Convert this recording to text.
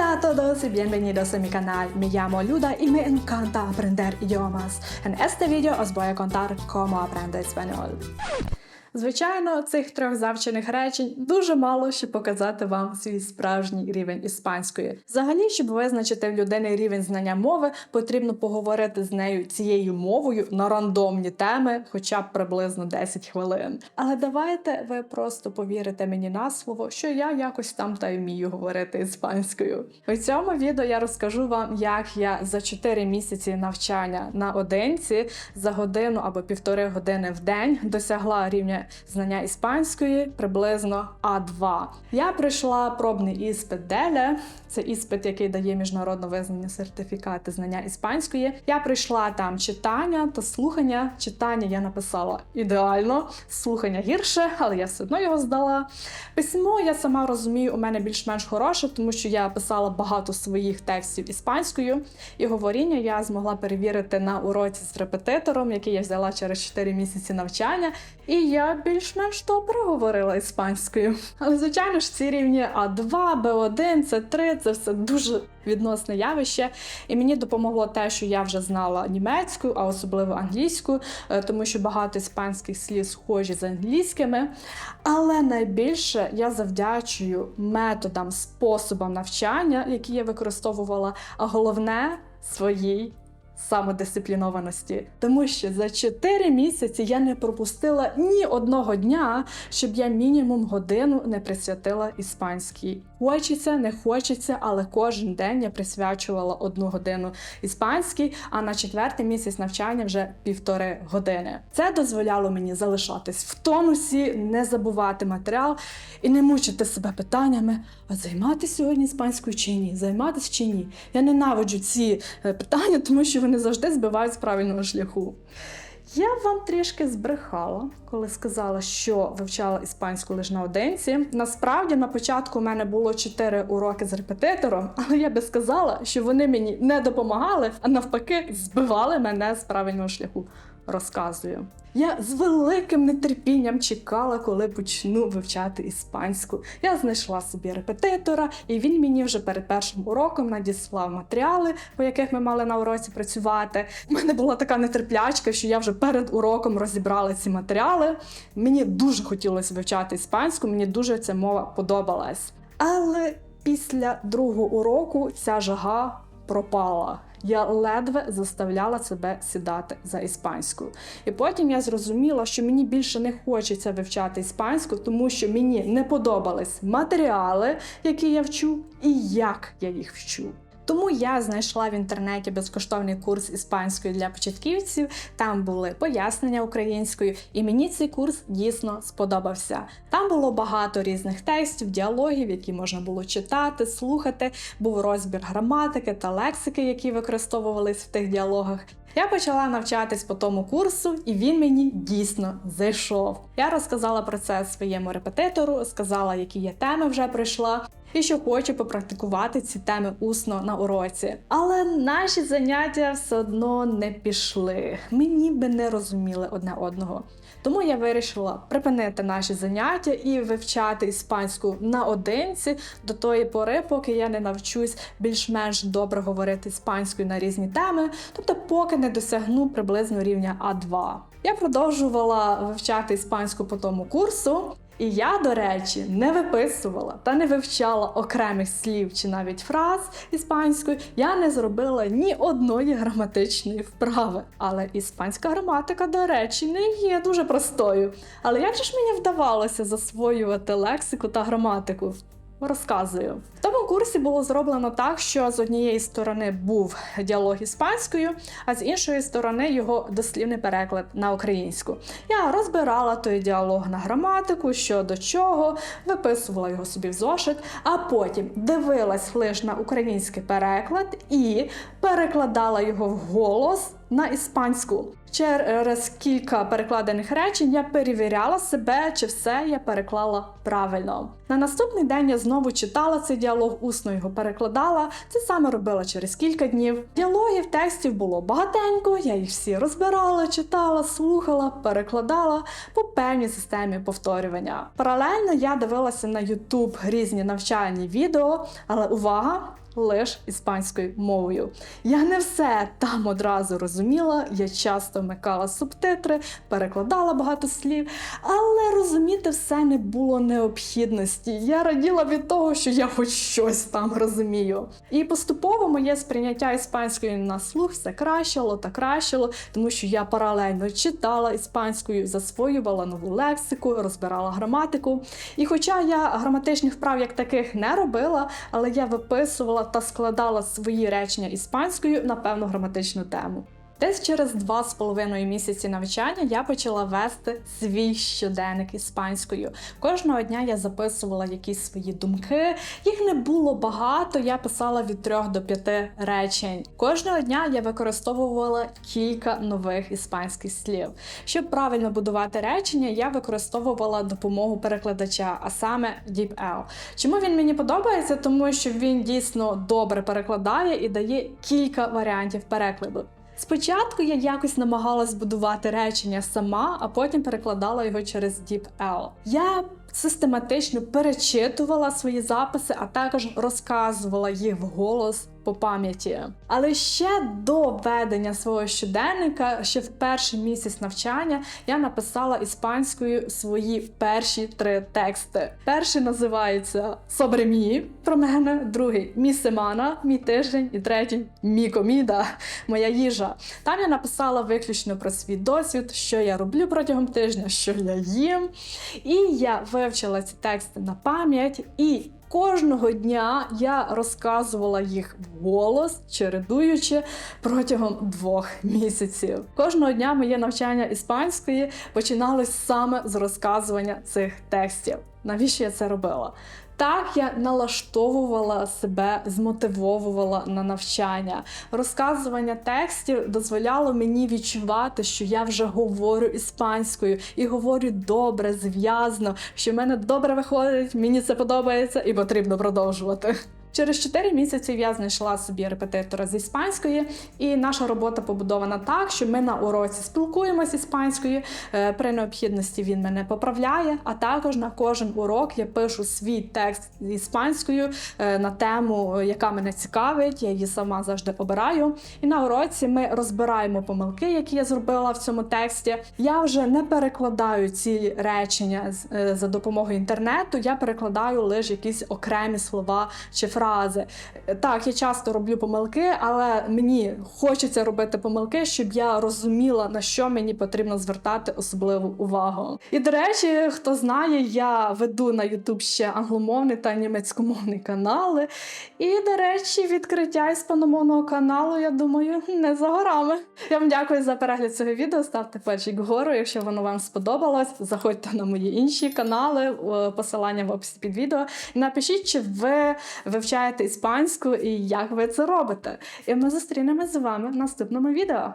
Hola a todos y bienvenidos a mi canal. Me llamo Luda y me encanta aprender idiomas. En este video os voy a contar cómo aprender español. Звичайно, цих трьох завчених речень дуже мало, щоб показати вам свій справжній рівень іспанської. Взагалі, щоб визначити в людини рівень знання мови, потрібно поговорити з нею цією мовою на рандомні теми, хоча б приблизно 10 хвилин. Але давайте ви просто повірите мені на слово, що я якось там та вмію говорити іспанською. У цьому відео я розкажу вам, як я за 4 місяці навчання на одинці за годину або півтори години в день досягла рівня знання іспанської приблизно А2. Я пройшла пробний іспит Деле. Це іспит, який дає міжнародно визнані сертифікати знання іспанської. Я пройшла там читання та слухання. Читання я написала ідеально, слухання гірше, але я все одно його здала. Письмо я сама розумію, у мене більш-менш хороше, тому що я писала багато своїх текстів іспанською, і говоріння я змогла перевірити на уроці з репетитором, який я взяла через 4 місяці навчання. І я більш-менш добре говорила іспанською. Але, звичайно ж, ці рівні А2, Б1, С3 це все дуже відносне явище. І мені допомогло те, що я вже знала німецьку, а особливо англійську, е, тому що багато іспанських слів схожі з англійськими. Але найбільше я завдячую методам, способам навчання, які я використовувала, а головне своїй самодисциплінованості, тому що за 4 місяці я не пропустила ні одного дня, щоб я мінімум годину не присвятила іспанській. Хочеться, не хочеться, але кожен день я присвячувала одну годину іспанській, а на четвертий місяць навчання вже півтори години. Це дозволяло мені залишатись в тонусі, не забувати матеріал і не мучити себе питаннями: а займатися сьогодні іспанською чи ні? Займатися чи ні? Я ненавиджу ці е, питання, тому що вони завжди збивають з правильного шляху. Я вам трішки збрехала, коли сказала, що вивчала іспанську лише наодинці. Насправді, на початку у мене було 4 уроки з репетитором, але я би сказала, що вони мені не допомагали, а навпаки, збивали мене з правильного шляху. Розказую. Я з великим нетерпінням чекала, коли почну вивчати іспанську. Я знайшла собі репетитора, і він мені вже перед першим уроком надіслав матеріали, по яких ми мали на уроці працювати. У мене була така нетерплячка, що я вже перед уроком розібрала ці матеріали. Мені дуже хотілося вивчати іспанську, мені дуже ця мова подобалась. Але після другого уроку ця жага пропала. Я ледве заставляла себе сідати за іспанську. І потім я зрозуміла, що мені більше не хочеться вивчати іспанську, тому що мені не подобались матеріали, які я вчу, і як я їх вчу. Тому я знайшла в інтернеті безкоштовний курс іспанської для початківців. Там були пояснення українською, і мені цей курс дійсно сподобався. Там було багато різних текстів, діалогів, які можна було читати, слухати. Був розбір граматики та лексики, які використовувались в тих діалогах. Я почала навчатись по тому курсу, і він мені дійсно зайшов. Я розказала про це своєму репетитору, сказала, які я теми вже пройшла, і що хочу попрактикувати ці теми усно на уроці. Але наші заняття все одно не пішли. Ми ніби не розуміли одне одного. Тому я вирішила припинити наші заняття і вивчати іспанську наодинці до тої пори, поки я не навчусь більш-менш добре говорити іспанською на різні теми, тобто, поки не досягну приблизно рівня А2. Я продовжувала вивчати іспанську по тому курсу. І я, до речі, не виписувала та не вивчала окремих слів чи навіть фраз іспанською. Я не зробила ні одної граматичної вправи. Але іспанська граматика, до речі, не є дуже простою. Але як же ж мені вдавалося засвоювати лексику та граматику? Розказую. Курсі було зроблено так, що з однієї сторони був діалог іспанською, а з іншої сторони його дослівний переклад на українську. Я розбирала той діалог на граматику, що до чого, виписувала його собі в зошит, а потім дивилась лише на український переклад і перекладала його в голос на іспанську. Через кілька перекладених речень я перевіряла себе, чи все я переклала правильно. На наступний день я знову читала цей діалог, усно його перекладала. Це саме робила через кілька днів. Діалогів, текстів було багатенько, я їх всі розбирала, читала, слухала, перекладала по певній системі повторювання. Паралельно я дивилася на YouTube різні навчальні відео, але увага! лише іспанською мовою. Я не все там одразу розуміла, я часто вмикала субтитри, перекладала багато слів, але розуміти все не було необхідності. Я раділа від того, що я хоч щось там розумію. І поступово моє сприйняття іспанської на слух все кращило та кращило, тому що я паралельно читала іспанською, засвоювала нову лексику, розбирала граматику. І хоча я граматичних вправ як таких не робила, але я виписувала та складала свої речення іспанською на певну граматичну тему. Десь через два з половиною місяці навчання я почала вести свій щоденник іспанською. Кожного дня я записувала якісь свої думки. Їх не було багато. Я писала від трьох до п'яти речень. Кожного дня я використовувала кілька нових іспанських слів. Щоб правильно будувати речення, я використовувала допомогу перекладача, а саме DeepL. Чому він мені подобається? Тому що він дійсно добре перекладає і дає кілька варіантів перекладу. Спочатку я якось намагалась будувати речення сама, а потім перекладала його через DeepL. Я систематично перечитувала свої записи, а також розказувала їх вголос по пам'яті. Але ще до ведення свого щоденника, ще в перший місяць навчання, я написала іспанською свої перші три тексти. Перший називається Собремі про мене, другий Мі семана, мій тиждень, і третій Мі коміда, моя їжа. Там я написала виключно про свій досвід, що я роблю протягом тижня, що я їм. І я вивчила ці тексти на пам'ять і. Кожного дня я розказувала їх вголос, чередуючи протягом двох місяців. Кожного дня моє навчання іспанської починалось саме з розказування цих текстів. Навіщо я це робила? Так я налаштовувала себе, змотивовувала на навчання. Розказування текстів дозволяло мені відчувати, що я вже говорю іспанською і говорю добре, зв'язно, що в мене добре виходить, мені це подобається і потрібно продовжувати. Через 4 місяці я знайшла собі репетитора з іспанської, і наша робота побудована так, що ми на уроці спілкуємося іспанською. е, При необхідності він мене поправляє. А також на кожен урок я пишу свій текст іспанською е, на тему, е, яка мене цікавить. Я її сама завжди обираю. І на уроці ми розбираємо помилки, які я зробила в цьому тексті. Я вже не перекладаю ці речення за допомогою інтернету. Я перекладаю лише якісь окремі слова чи фрази. Е, Так, я часто роблю помилки, але мені хочеться робити помилки, щоб я розуміла, на що мені потрібно звертати особливу увагу. І до речі, хто знає, я веду на YouTube ще англомовний та німецькомовний канали. І, до речі, відкриття іспаномовного каналу, я думаю, не за горами. Я вам дякую за перегляд цього відео. Ставте пальчик вгору, якщо воно вам сподобалось. Заходьте на мої інші канали, е, посилання в описі під відео. Напишіть, чи ви вивчаєте іспанську і як ви це робите. І ми зустрінемось з вами в наступному відео.